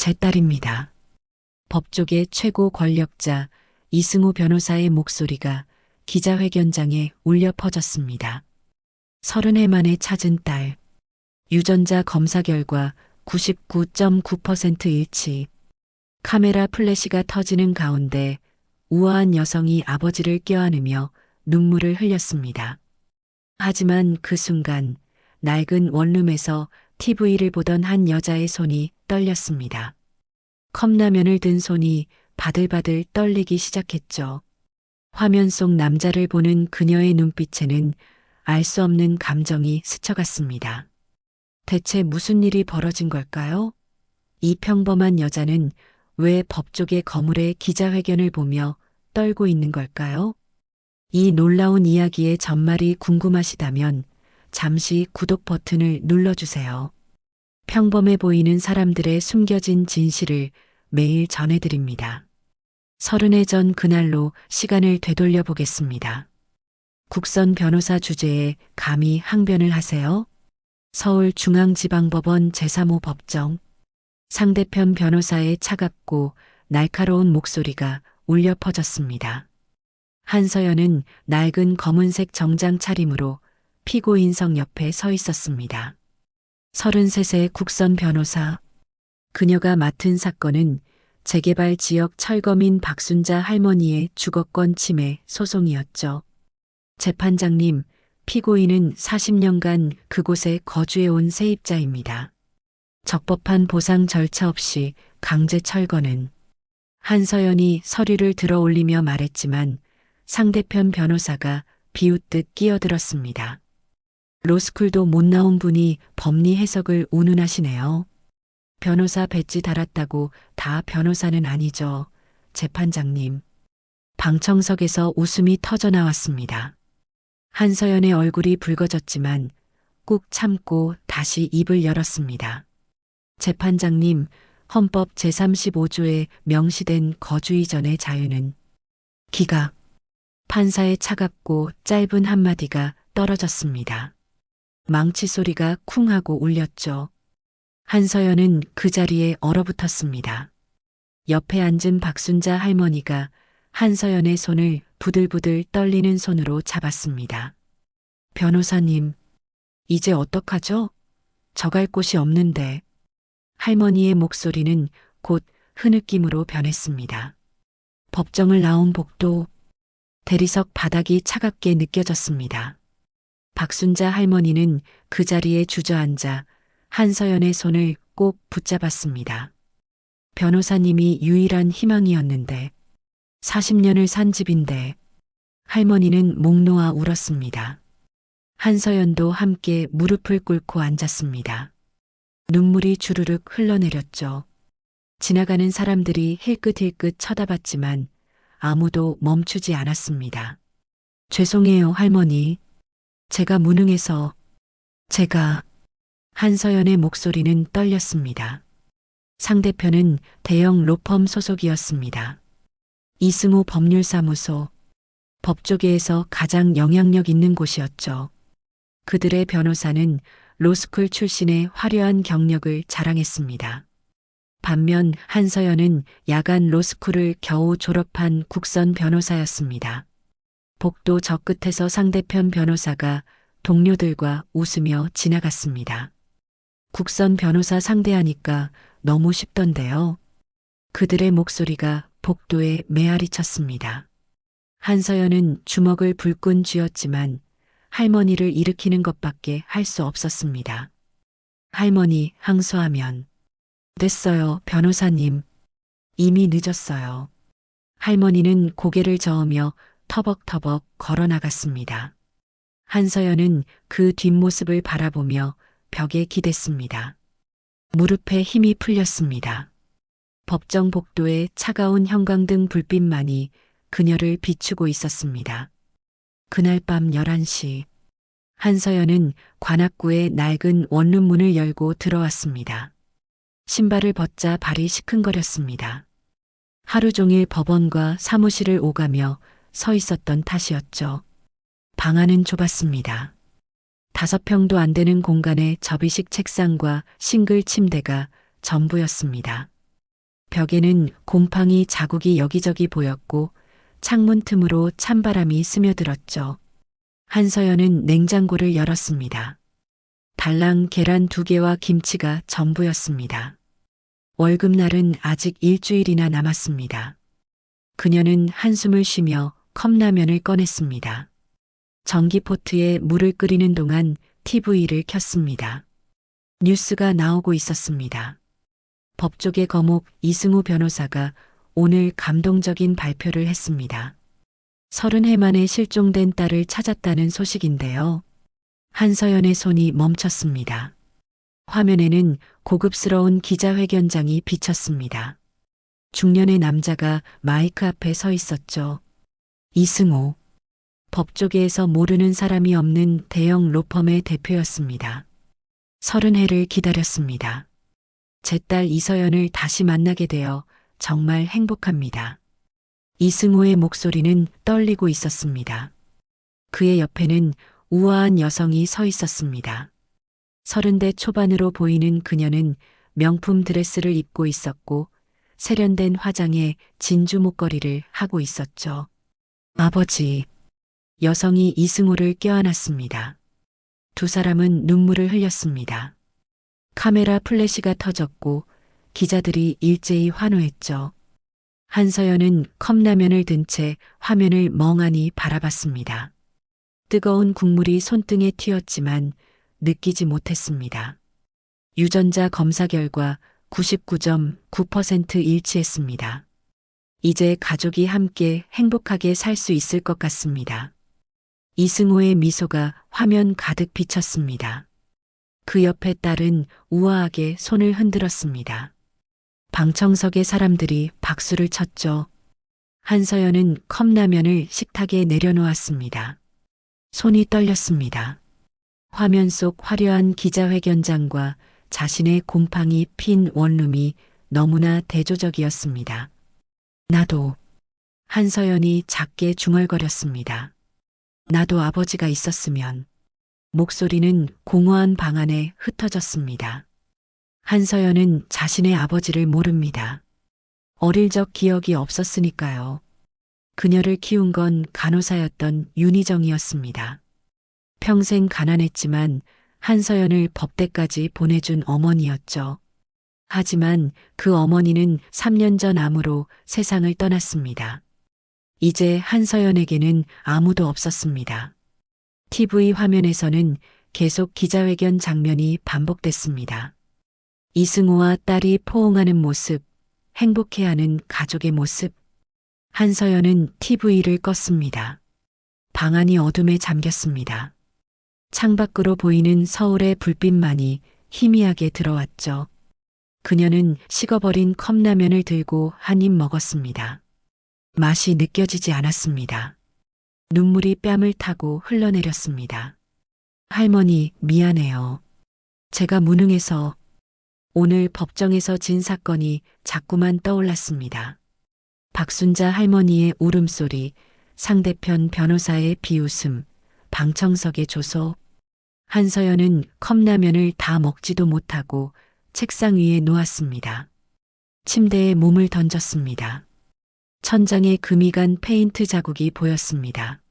제 딸입니다. 법조계 최고 권력자 이승우 변호사의 목소리가 기자회견장에 울려 퍼졌습니다. 서른 해 만에 찾은 딸. 유전자 검사 결과 99.9% 일치. 카메라 플래시가 터지는 가운데 우아한 여성이 아버지를 껴안으며 눈물을 흘렸습니다. 하지만 그 순간 낡은 원룸에서 TV를 보던 한 여자의 손이 떨렸습니다. 컵라면을 든 손이 바들바들 떨리기 시작했죠. 화면 속 남자를 보는 그녀의 눈빛에는 알 수 없는 감정이 스쳐갔습니다. 대체 무슨 일이 벌어진 걸까요? 이 평범한 여자는 왜 법조계 거물의 기자회견을 보며 떨고 있는 걸까요? 이 놀라운 이야기의 전말이 궁금하시다면 잠시 구독 버튼을 눌러주세요. 평범해 보이는 사람들의 숨겨진 진실을 매일 전해드립니다. 서른해 전 그날로 시간을 되돌려 보겠습니다. 국선 변호사 주제에 감히 항변을 하세요? 서울중앙지방법원 제3호 법정. 상대편 변호사의 차갑고 날카로운 목소리가 울려 퍼졌습니다. 한서연은 낡은 검은색 정장 차림으로 피고인석 옆에 서 있었습니다. 33세 국선 변호사. 그녀가 맡은 사건은 재개발 지역 철거민 박순자 할머니의 주거권 침해 소송이었죠. 재판장님, 피고인은 40년간 그곳에 거주해온 세입자입니다. 적법한 보상 절차 없이 강제 철거는 한서연이 서류를 들어 올리며 말했지만 상대편 변호사가 비웃듯 끼어들었습니다. 로스쿨도 못 나온 분이 법리 해석을 운운하시네요. 변호사 배지 달았다고 다 변호사는 아니죠. 재판장님. 방청석에서 웃음이 터져 나왔습니다. 한서연의 얼굴이 붉어졌지만 꾹 참고 다시 입을 열었습니다. 재판장님, 헌법 제35조에 명시된 거주 이전의 자유는 기각. 판사의 차갑고 짧은 한마디가 떨어졌습니다. 망치 소리가 쿵 하고 울렸죠. 한서연은 그 자리에 얼어붙었습니다. 옆에 앉은 박순자 할머니가 한서연의 손을 부들부들 떨리는 손으로 잡았습니다. 변호사님, 이제 어떡하죠? 저갈 곳이 없는데. 할머니의 목소리는 곧 흐느낌으로 변했습니다. 법정을 나온 복도, 대리석 바닥이 차갑게 느껴졌습니다. 박순자 할머니는 그 자리에 주저앉아 한서연의 손을 꼭 붙잡았습니다. 변호사님이 유일한 희망이었는데 40년을 산 집인데 할머니는 목 놓아 울었습니다. 한서연도 함께 무릎을 꿇고 앉았습니다. 눈물이 주르륵 흘러내렸죠. 지나가는 사람들이 힐끗힐끗 쳐다봤지만 아무도 멈추지 않았습니다. 죄송해요, 할머니. 제가 무능해서, 제가, 한서연의 목소리는 떨렸습니다. 상대편은 대형 로펌 소속이었습니다. 이승우 법률사무소, 법조계에서 가장 영향력 있는 곳이었죠. 그들의 변호사는 로스쿨 출신의 화려한 경력을 자랑했습니다. 반면 한서연은 야간 로스쿨을 겨우 졸업한 국선 변호사였습니다. 복도 저 끝에서 상대편 변호사가 동료들과 웃으며 지나갔습니다. 국선 변호사 상대하니까 너무 쉽던데요. 그들의 목소리가 복도에 메아리 쳤습니다. 한서연은 주먹을 불끈 쥐었지만 할머니를 일으키는 것밖에 할 수 없었습니다. 할머니 항소하면 됐어요, 변호사님. 이미 늦었어요. 할머니는 고개를 저으며 터벅터벅 걸어 나갔습니다. 한서연은 그 뒷모습을 바라보며 벽에 기댔습니다. 무릎에 힘이 풀렸습니다. 법정 복도에 차가운 형광등 불빛만이 그녀를 비추고 있었습니다. 그날 밤 11시 한서연은 관악구의 낡은 원룸 문을 열고 들어왔습니다. 신발을 벗자 발이 시큰거렸습니다. 하루 종일 법원과 사무실을 오가며 서 있었던 탓이었죠. 방 안은 좁았습니다. 다섯 평도 안 되는 공간에 접이식 책상과 싱글 침대가 전부였습니다. 벽에는 곰팡이 자국이 여기저기 보였고 창문 틈으로 찬바람이 스며들었죠. 한서연은 냉장고를 열었습니다. 달랑 계란 두 개와 김치가 전부였습니다. 월급날은 아직 일주일이나 남았습니다. 그녀는 한숨을 쉬며 컵라면을 꺼냈습니다. 전기포트에 물을 끓이는 동안 TV를 켰습니다. 뉴스가 나오고 있었습니다. 법조계 거목 이승우 변호사가 오늘 감동적인 발표를 했습니다. 서른 해 만에 실종된 딸을 찾았다는 소식인데요. 한서연의 손이 멈췄습니다. 화면에는 고급스러운 기자회견장이 비쳤습니다. 중년의 남자가 마이크 앞에 서 있었죠. 이승호. 법조계에서 모르는 사람이 없는 대형 로펌의 대표였습니다. 서른 해를 기다렸습니다. 제 딸 이서연을 다시 만나게 되어 정말 행복합니다. 이승호의 목소리는 떨리고 있었습니다. 그의 옆에는 우아한 여성이 서 있었습니다. 서른대 초반으로 보이는 그녀는 명품 드레스를 입고 있었고 세련된 화장에 진주 목걸이를 하고 있었죠. 아버지. 여성이 이승호를 껴안았습니다. 두 사람은 눈물을 흘렸습니다. 카메라 플래시가 터졌고 기자들이 일제히 환호했죠. 한서연은 컵라면을 든 채 화면을 멍하니 바라봤습니다. 뜨거운 국물이 손등에 튀었지만 느끼지 못했습니다. 유전자 검사 결과 99.9% 일치했습니다. 이제 가족이 함께 행복하게 살 수 있을 것 같습니다. 이승호의 미소가 화면 가득 비쳤습니다. 그 옆에 딸은 우아하게 손을 흔들었습니다. 방청석의 사람들이 박수를 쳤죠. 한서연은 컵라면을 식탁에 내려놓았습니다. 손이 떨렸습니다. 화면 속 화려한 기자회견장과 자신의 곰팡이 핀 원룸이 너무나 대조적이었습니다. 나도 한서연이 작게 중얼거렸습니다. 나도 아버지가 있었으면 목소리는 공허한 방 안에 흩어졌습니다. 한서연은 자신의 아버지를 모릅니다. 어릴 적 기억이 없었으니까요. 그녀를 키운 건 간호사였던 윤희정이었습니다. 평생 가난했지만 한서연을 법대까지 보내준 어머니였죠. 하지만 그 어머니는 3년 전 암으로 세상을 떠났습니다. 이제 한서연에게는 아무도 없었습니다. TV 화면에서는 계속 기자회견 장면이 반복됐습니다. 이승우와 딸이 포옹하는 모습, 행복해하는 가족의 모습. 한서연은 TV를 껐습니다. 방 안이 어둠에 잠겼습니다. 창밖으로 보이는 서울의 불빛만이 희미하게 들어왔죠. 그녀는 식어버린 컵라면을 들고 한 입 먹었습니다. 맛이 느껴지지 않았습니다. 눈물이 뺨을 타고 흘러내렸습니다. 할머니, 미안해요. 제가 무능해서 오늘 법정에서 진 사건이 자꾸만 떠올랐습니다. 박순자 할머니의 울음소리, 상대편 변호사의 비웃음, 방청석의 조소. 한서연은 컵라면을 다 먹지도 못하고 책상 위에 놓았습니다. 침대에 몸을 던졌습니다. 천장에 금이 간 페인트 자국이 보였습니다.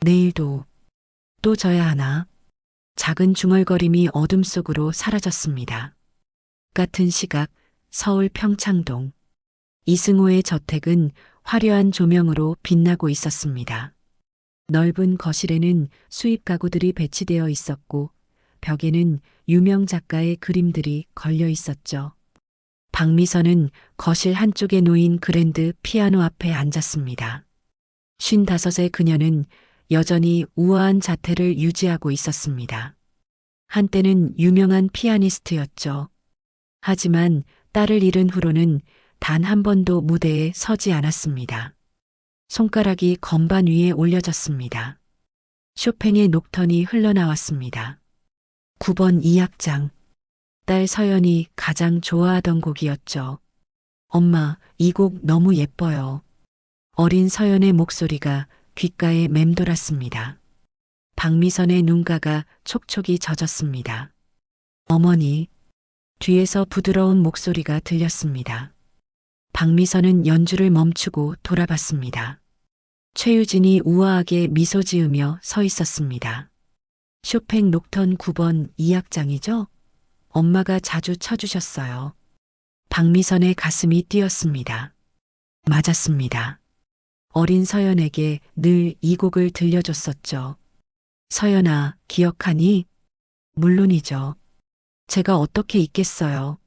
내일도 또 져야 하나? 작은 중얼거림이 어둠 속으로 사라졌습니다. 같은 시각 서울 평창동 이승호의 저택은 화려한 조명으로 빛나고 있었습니다. 넓은 거실에는 수입 가구들이 배치되어 있었고 벽에는 유명 작가의 그림들이 걸려 있었죠. 박미선은 거실 한쪽에 놓인 그랜드 피아노 앞에 앉았습니다. 쉰다섯의 그녀는 여전히 우아한 자태를 유지하고 있었습니다. 한때는 유명한 피아니스트였죠. 하지만 딸을 잃은 후로는 단 한 번도 무대에 서지 않았습니다. 손가락이 건반 위에 올려졌습니다. 쇼팽의 녹턴이 흘러나왔습니다. 9번 2악장. 딸 서연이 가장 좋아하던 곡이었죠. 엄마, 이 곡 너무 예뻐요. 어린 서연의 목소리가 귓가에 맴돌았습니다. 박미선의 눈가가 촉촉이 젖었습니다. 어머니, 뒤에서 부드러운 목소리가 들렸습니다. 박미선은 연주를 멈추고 돌아봤습니다. 최유진이 우아하게 미소 지으며 서 있었습니다. 쇼팽 녹턴 9번 2악장이죠? 엄마가 자주 쳐주셨어요. 박미선의 가슴이 뛰었습니다. 맞았습니다. 어린 서연에게 늘 이 곡을 들려줬었죠. 서연아, 기억하니? 물론이죠. 제가 어떻게 잊겠어요.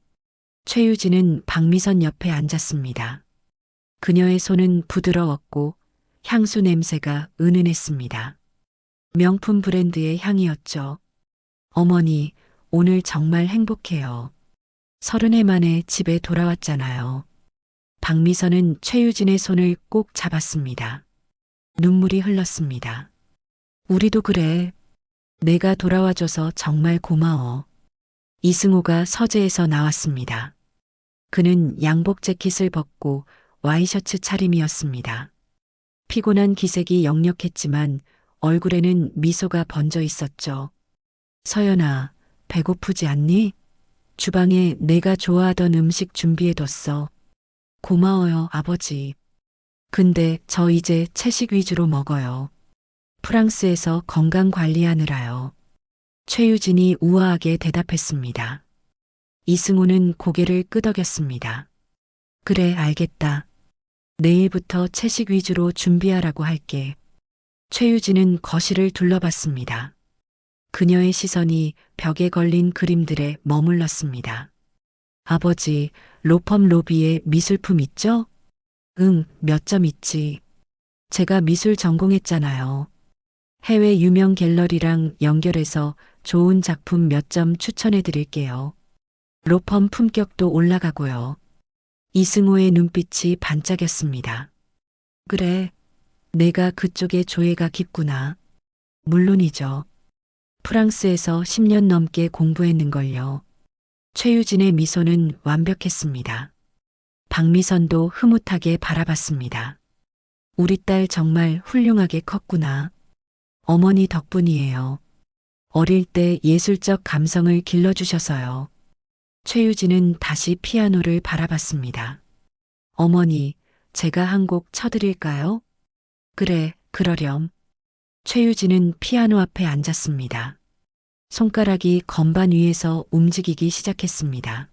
최유진은 박미선 옆에 앉았습니다. 그녀의 손은 부드러웠고 향수 냄새가 은은했습니다. 명품 브랜드의 향이었죠. 어머니, 오늘 정말 행복해요. 서른 해 만에 집에 돌아왔잖아요. 박미선은 최유진의 손을 꼭 잡았습니다. 눈물이 흘렀습니다. 우리도 그래. 내가 돌아와줘서 정말 고마워. 이승호가 서재에서 나왔습니다. 그는 양복 재킷을 벗고 와이셔츠 차림이었습니다. 피곤한 기색이 역력했지만 얼굴에는 미소가 번져 있었죠. 서연아, 배고프지 않니? 주방에 내가 좋아하던 음식 준비해뒀어. 고마워요, 아버지. 근데 저 이제 채식 위주로 먹어요. 프랑스에서 건강 관리하느라요. 최유진이 우아하게 대답했습니다. 이승우는 고개를 끄덕였습니다. 그래, 알겠다. 내일부터 채식 위주로 준비하라고 할게. 최유진은 거실을 둘러봤습니다. 그녀의 시선이 벽에 걸린 그림들에 머물렀습니다. 아버지, 로펌 로비에 미술품 있죠? 응, 몇 점 있지. 제가 미술 전공했잖아요. 해외 유명 갤러리랑 연결해서 좋은 작품 몇 점 추천해 드릴게요. 로펌 품격도 올라가고요. 이승호의 눈빛이 반짝였습니다. 그래, 내가 그쪽에 조예가 깊구나. 물론이죠. 프랑스에서 10년 넘게 공부했는걸요. 최유진의 미소는 완벽했습니다. 박미선도 흐뭇하게 바라봤습니다. 우리 딸 정말 훌륭하게 컸구나. 어머니 덕분이에요. 어릴 때 예술적 감성을 길러주셔서요. 최유진은 다시 피아노를 바라봤습니다. 어머니, 제가 한 곡 쳐드릴까요? 그래, 그러렴. 최유진은 피아노 앞에 앉았습니다. 손가락이 건반 위에서 움직이기 시작했습니다.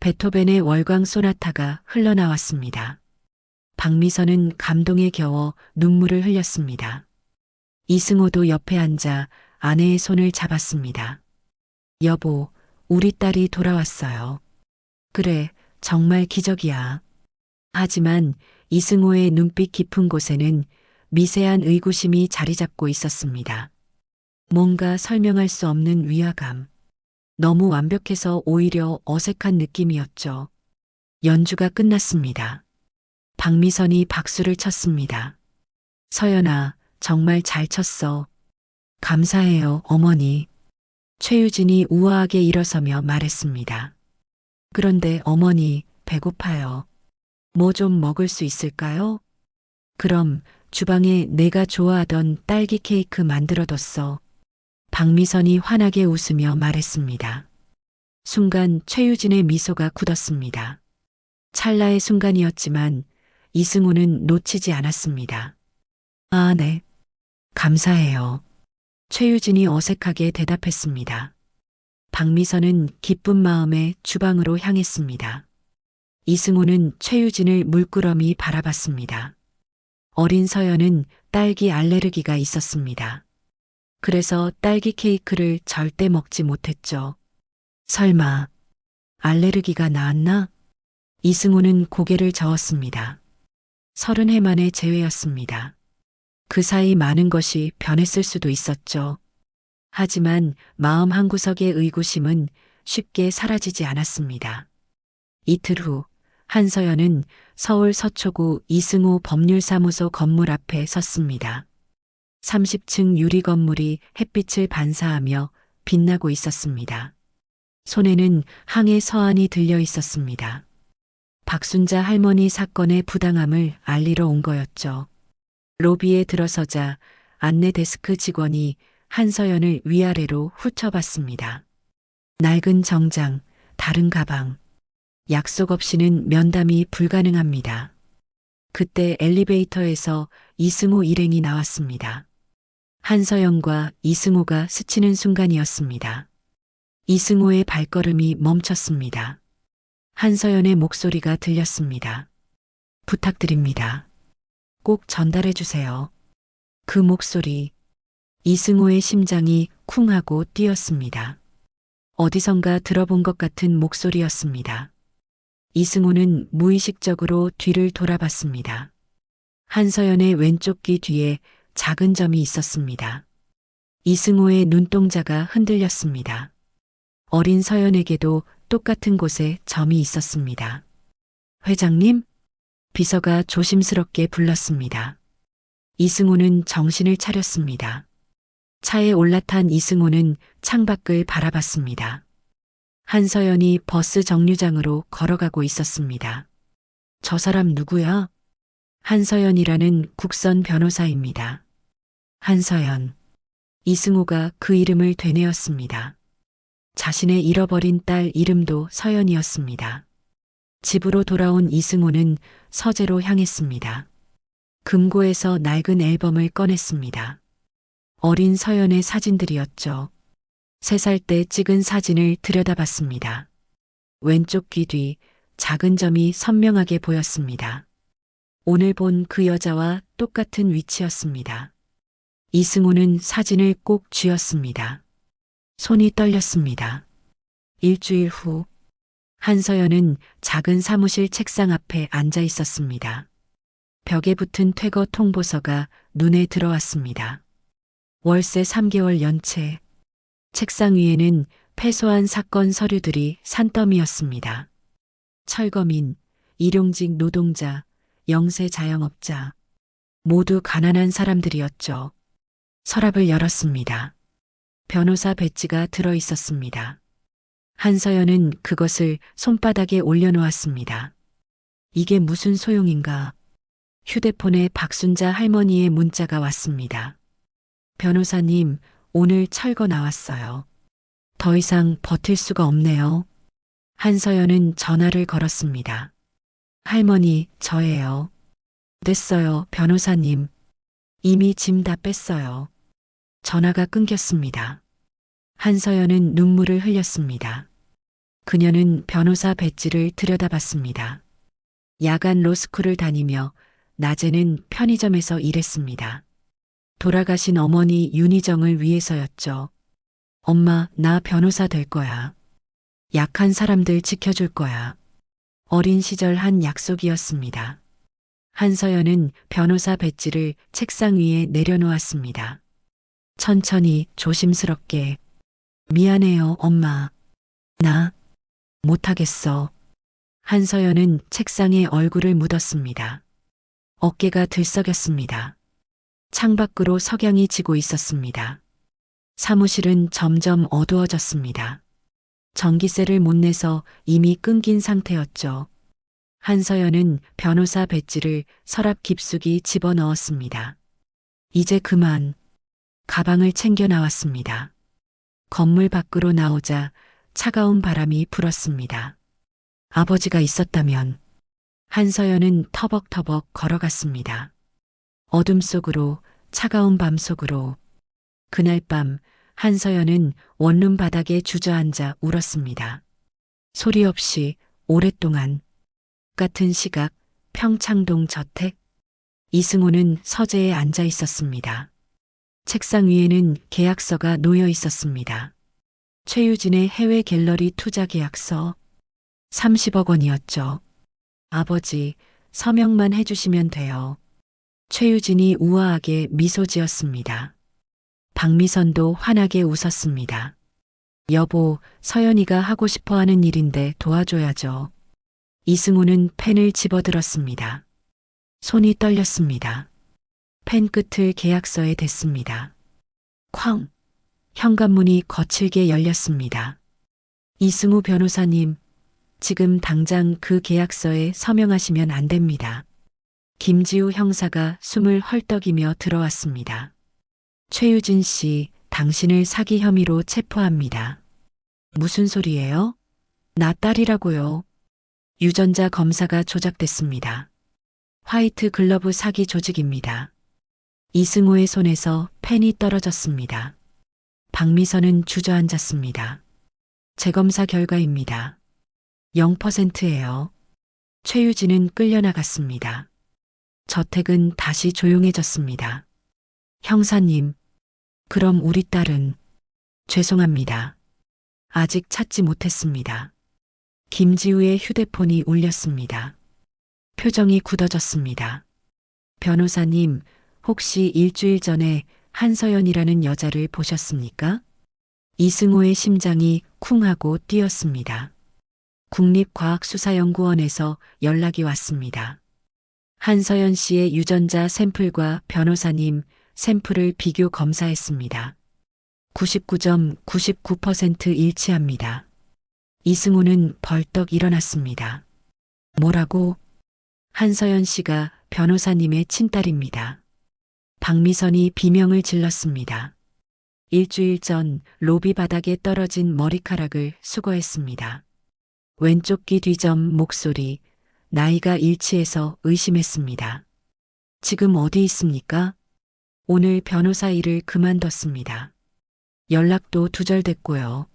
베토벤의 월광 소나타가 흘러나왔습니다. 박미선은 감동에 겨워 눈물을 흘렸습니다. 이승호도 옆에 앉아 아내의 손을 잡았습니다. 여보, 우리 딸이 돌아왔어요. 그래, 정말 기적이야. 하지만 이승호의 눈빛 깊은 곳에는 미세한 의구심이 자리 잡고 있었습니다. 뭔가 설명할 수 없는 위화감. 너무 완벽해서 오히려 어색한 느낌이었죠. 연주가 끝났습니다. 박미선이 박수를 쳤습니다. 서연아, 정말 잘 쳤어. 감사해요, 어머니. 최유진이 우아하게 일어서며 말했습니다. 그런데 어머니, 배고파요. 뭐 좀 먹을 수 있을까요? 그럼 주방에 내가 좋아하던 딸기 케이크 만들어뒀어. 박미선이 환하게 웃으며 말했습니다. 순간 최유진의 미소가 굳었습니다. 찰나의 순간이었지만 이승우는 놓치지 않았습니다. 아, 네. 감사해요. 최유진이 어색하게 대답했습니다. 박미선은 기쁜 마음에 주방으로 향했습니다. 이승우는 최유진을 물끄러미 바라봤습니다. 어린 서연은 딸기 알레르기가 있었습니다. 그래서 딸기 케이크를 절대 먹지 못했죠. 설마 알레르기가 나았나? 이승우는 고개를 저었습니다. 서른 해 만의 재회였습니다. 그 사이 많은 것이 변했을 수도 있었죠. 하지만 마음 한구석의 의구심은 쉽게 사라지지 않았습니다. 이틀 후 한서연은 서울 서초구 이승호 법률사무소 건물 앞에 섰습니다. 30층 유리 건물이 햇빛을 반사하며 빛나고 있었습니다. 손에는 항해 서한이 들려 있었습니다. 박순자 할머니 사건의 부당함을 알리러 온 거였죠. 로비에 들어서자 안내 데스크 직원이 한서연을 위아래로 훑어봤습니다. 낡은 정장, 다른 가방. 약속 없이는 면담이 불가능합니다. 그때 엘리베이터에서 이승호 일행이 나왔습니다. 한서연과 이승호가 스치는 순간이었습니다. 이승호의 발걸음이 멈췄습니다. 한서연의 목소리가 들렸습니다. 부탁드립니다. 꼭 전달해 주세요. 그 목소리, 이승호의 심장이 쿵 하고 뛰었습니다. 어디선가 들어본 것 같은 목소리였습니다. 이승호는 무의식적으로 뒤를 돌아봤습니다. 한서연의 왼쪽 귀 뒤에 작은 점이 있었습니다. 이승호의 눈동자가 흔들렸습니다. 어린 서연에게도 똑같은 곳에 점이 있었습니다. 회장님? 비서가 조심스럽게 불렀습니다. 이승호는 정신을 차렸습니다. 차에 올라탄 이승호는 창밖을 바라봤습니다. 한서연이 버스 정류장으로 걸어가고 있었습니다. 저 사람 누구야? 한서연이라는 국선 변호사입니다. 한서연. 이승호가 그 이름을 되뇌었습니다. 자신의 잃어버린 딸 이름도 서연이었습니다. 집으로 돌아온 이승호는 서재로 향했습니다. 금고에서 낡은 앨범을 꺼냈습니다. 어린 서연의 사진들이었죠. 세살때 찍은 사진을 들여다봤습니다. 왼쪽 귀 뒤 작은 점이 선명하게 보였습니다. 오늘 본 그 여자와 똑같은 위치였습니다. 이승호는 사진을 꼭 쥐었습니다. 손이 떨렸습니다. 일주일 후, 한서연은 작은 사무실 책상 앞에 앉아 있었습니다. 벽에 붙은 퇴거 통보서가 눈에 들어왔습니다. 월세 3개월 연체. 책상 위에는 패소한 사건 서류들이 산더미였습니다. 철거민, 일용직 노동자, 영세 자영업자. 모두 가난한 사람들이었죠. 서랍을 열었습니다. 변호사 배지가 들어 있었습니다. 한서연은 그것을 손바닥에 올려놓았습니다. 이게 무슨 소용인가? 휴대폰에 박순자 할머니의 문자가 왔습니다. 변호사님, 오늘 철거 나왔어요. 더 이상 버틸 수가 없네요. 한서연은 전화를 걸었습니다. 할머니, 저예요. 됐어요, 변호사님. 이미 짐 다 뺐어요. 전화가 끊겼습니다. 한서연은 눈물을 흘렸습니다. 그녀는 변호사 배지를 들여다봤습니다. 야간 로스쿨을 다니며 낮에는 편의점에서 일했습니다. 돌아가신 어머니 윤희정을 위해서였죠. 엄마, 나 변호사 될 거야. 약한 사람들 지켜줄 거야. 어린 시절 한 약속이었습니다. 한서연은 변호사 배지를 책상 위에 내려놓았습니다. 천천히 조심스럽게 미안해요, 엄마. 나 못하겠어. 한서연은 책상에 얼굴을 묻었습니다. 어깨가 들썩였습니다. 창밖으로 석양이 지고 있었습니다. 사무실은 점점 어두워졌습니다. 전기세를 못 내서 이미 끊긴 상태였죠. 한서연은 변호사 배지를 서랍 깊숙이 집어넣었습니다. 이제 그만. 가방을 챙겨 나왔습니다. 건물 밖으로 나오자 차가운 바람이 불었습니다. 아버지가 있었다면 한서연은 터벅터벅 걸어갔습니다. 어둠 속으로 차가운 밤 속으로 그날 밤 한서연은 원룸 바닥에 주저앉아 울었습니다. 소리 없이 오랫동안 같은 시각 평창동 저택 이승호는 서재에 앉아 있었습니다. 책상 위에는 계약서가 놓여 있었습니다. 최유진의 해외 갤러리 투자 계약서 30억 원이었죠. 아버지, 서명만 해주시면 돼요. 최유진이 우아하게 미소 지었습니다. 박미선도 환하게 웃었습니다. 여보, 서연이가 하고 싶어 하는 일인데 도와줘야죠. 이승우는 펜을 집어들었습니다. 손이 떨렸습니다. 펜 끝을 계약서에 댔습니다. 쾅! 현관문이 거칠게 열렸습니다. 이승우 변호사님, 지금 당장 그 계약서에 서명하시면 안 됩니다. 김지우 형사가 숨을 헐떡이며 들어왔습니다. 최유진 씨, 당신을 사기 혐의로 체포합니다. 무슨 소리예요? 나 딸이라고요. 유전자 검사가 조작됐습니다. 화이트 글러브 사기 조직입니다. 이승호의 손에서 펜이 떨어졌습니다. 박미선은 주저앉았습니다. 재검사 결과입니다. 0%예요. 최유진은 끌려나갔습니다. 저택은 다시 조용해졌습니다. 형사님, 그럼 우리 딸은 죄송합니다. 아직 찾지 못했습니다. 김지우의 휴대폰이 울렸습니다. 표정이 굳어졌습니다. 변호사님, 혹시 일주일 전에 한서연이라는 여자를 보셨습니까? 이승호의 심장이 쿵 하고 뛰었습니다. 국립과학수사연구원에서 연락이 왔습니다. 한서연 씨의 유전자 샘플과 변호사님 샘플을 비교 검사했습니다. 99.99% 일치합니다. 이승호는 벌떡 일어났습니다. 뭐라고? 한서연 씨가 변호사님의 친딸입니다. 박미선이 비명을 질렀습니다. 일주일 전 로비 바닥에 떨어진 머리카락을 수거했습니다. 왼쪽 귀 뒤점 목소리, 나이가 일치해서 의심했습니다. 지금 어디 있습니까? 오늘 변호사 일을 그만뒀습니다. 연락도 두절됐고요.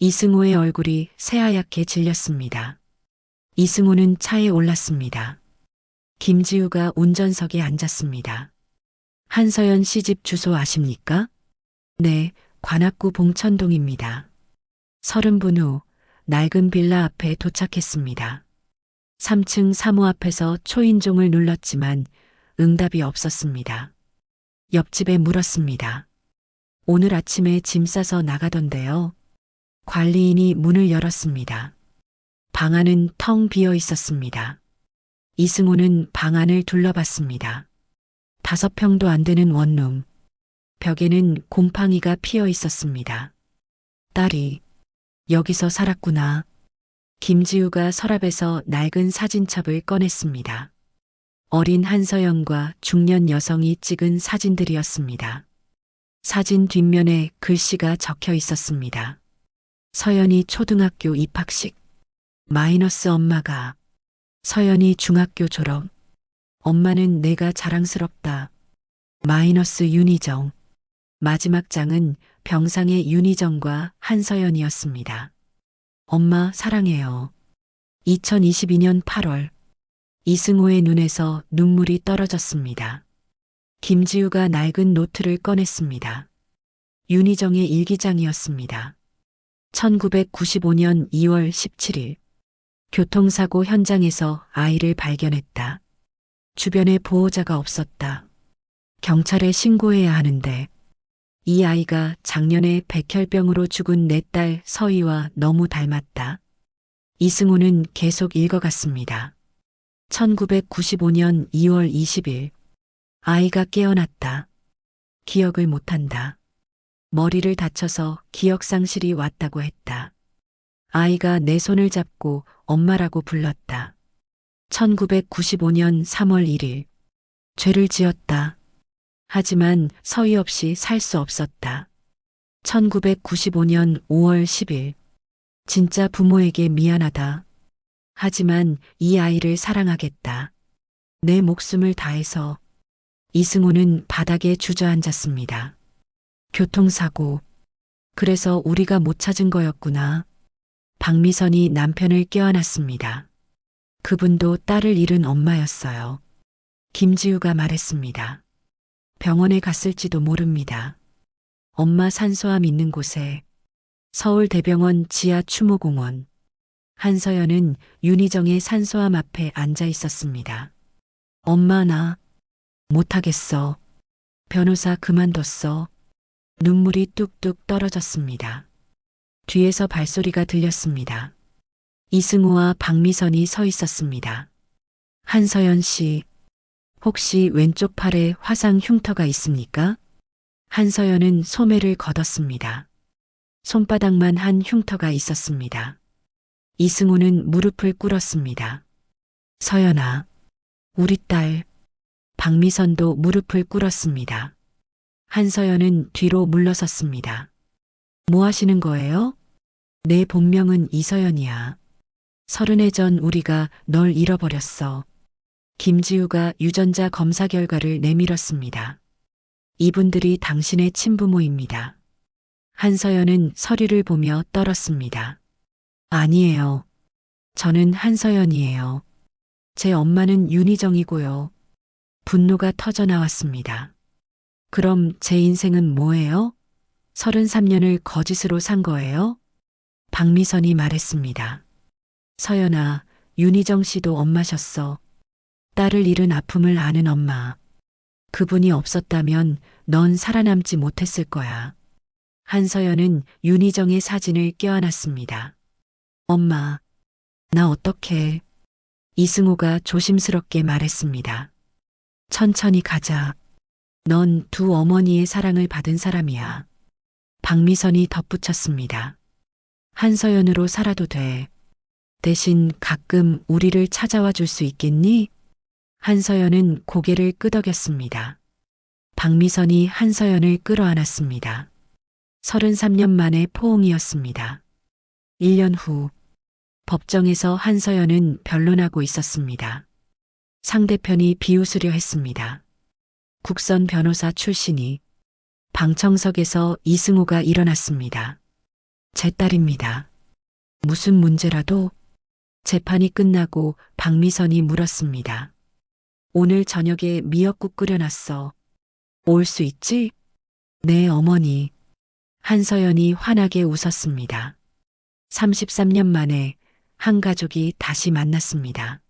이승호의 얼굴이 새하얗게 질렸습니다. 이승호는 차에 올랐습니다. 김지우가 운전석에 앉았습니다. 한서연 씨집 주소 아십니까? 네, 관악구 봉천동입니다. 서른 분 후 낡은 빌라 앞에 도착했습니다. 3층 사무 앞에서 초인종을 눌렀지만 응답이 없었습니다. 옆집에 물었습니다. 오늘 아침에 짐 싸서 나가던데요. 관리인이 문을 열었습니다. 방 안은 텅 비어 있었습니다. 이승호는 방 안을 둘러봤습니다. 다섯 평도 안 되는 원룸. 벽에는 곰팡이가 피어 있었습니다. 딸이 여기서 살았구나. 김지우가 서랍에서 낡은 사진첩을 꺼냈습니다. 어린 한서연과 중년 여성이 찍은 사진들이었습니다. 사진 뒷면에 글씨가 적혀 있었습니다. 서연이 초등학교 입학식. 마이너스 엄마가. 서연이 중학교 졸업. 엄마는 내가 자랑스럽다. 마이너스 윤희정. 마지막 장은 병상의 윤희정과 한서연이었습니다. 엄마 사랑해요. 2022년 8월 이승호의 눈에서 눈물이 떨어졌습니다. 김지우가 낡은 노트를 꺼냈습니다. 윤희정의 일기장이었습니다. 1995년 2월 17일 교통사고 현장에서 아이를 발견했다. 주변에 보호자가 없었다. 경찰에 신고해야 하는데 이 아이가 작년에 백혈병으로 죽은 내 딸 서희와 너무 닮았다. 이승호는 계속 읽어갔습니다. 1995년 2월 20일 아이가 깨어났다. 기억을 못한다. 머리를 다쳐서 기억상실이 왔다고 했다. 아이가 내 손을 잡고 엄마라고 불렀다. 1995년 3월 1일 죄를 지었다. 하지만 서희 없이 살 수 없었다. 1995년 5월 10일 진짜 부모에게 미안하다. 하지만 이 아이를 사랑하겠다. 내 목숨을 다해서 이승호는 바닥에 주저앉았습니다. 교통사고. 그래서 우리가 못 찾은 거였구나. 박미선이 남편을 껴안았습니다. 그분도 딸을 잃은 엄마였어요. 김지우가 말했습니다. 병원에 갔을지도 모릅니다. 엄마 산소암 있는 곳에 서울대병원 지하 추모공원. 한서연은 윤희정의 산소암 앞에 앉아 있었습니다. 엄마 나 못하겠어. 변호사 그만뒀어. 눈물이 뚝뚝 떨어졌습니다. 뒤에서 발소리가 들렸습니다. 이승우와 박미선이 서 있었습니다. 한서연 씨, 혹시 왼쪽 팔에 화상 흉터가 있습니까? 한서연은 소매를 걷었습니다. 손바닥만 한 흉터가 있었습니다. 이승우는 무릎을 꿇었습니다. 서연아, 우리 딸. 박미선도 무릎을 꿇었습니다. 한서연은 뒤로 물러섰습니다. 뭐 하시는 거예요? 내 본명은 이서연이야. 서른 해 전 우리가 널 잃어버렸어. 김지우가 유전자 검사 결과를 내밀었습니다. 이분들이 당신의 친부모입니다. 한서연은 서류를 보며 떨었습니다. 아니에요. 저는 한서연이에요. 제 엄마는 윤희정이고요. 분노가 터져 나왔습니다. 그럼 제 인생은 뭐예요? 33년을 거짓으로 산 거예요? 박미선이 말했습니다. 서연아, 윤희정 씨도 엄마셨어. 딸을 잃은 아픔을 아는 엄마. 그분이 없었다면 넌 살아남지 못했을 거야. 한서연은 윤희정의 사진을 껴안았습니다. 엄마, 나 어떡해. 이승우가 조심스럽게 말했습니다. 천천히 가자. 넌 두 어머니의 사랑을 받은 사람이야. 박미선이 덧붙였습니다. 한서연으로 살아도 돼. 대신 가끔 우리를 찾아와 줄 수 있겠니? 한서연은 고개를 끄덕였습니다. 박미선이 한서연을 끌어안았습니다. 33년 만의 포옹이었습니다. 1년 후, 법정에서 한서연은 변론하고 있었습니다. 상대편이 비웃으려 했습니다. 국선 변호사 출신이 방청석에서 이승우가 일어났습니다. 제 딸입니다. 무슨 문제라도 재판이 끝나고 박미선이 물었습니다. 오늘 저녁에 미역국 끓여놨어. 올 수 있지? 네, 어머니. 한서연이 환하게 웃었습니다. 33년 만에 한 가족이 다시 만났습니다.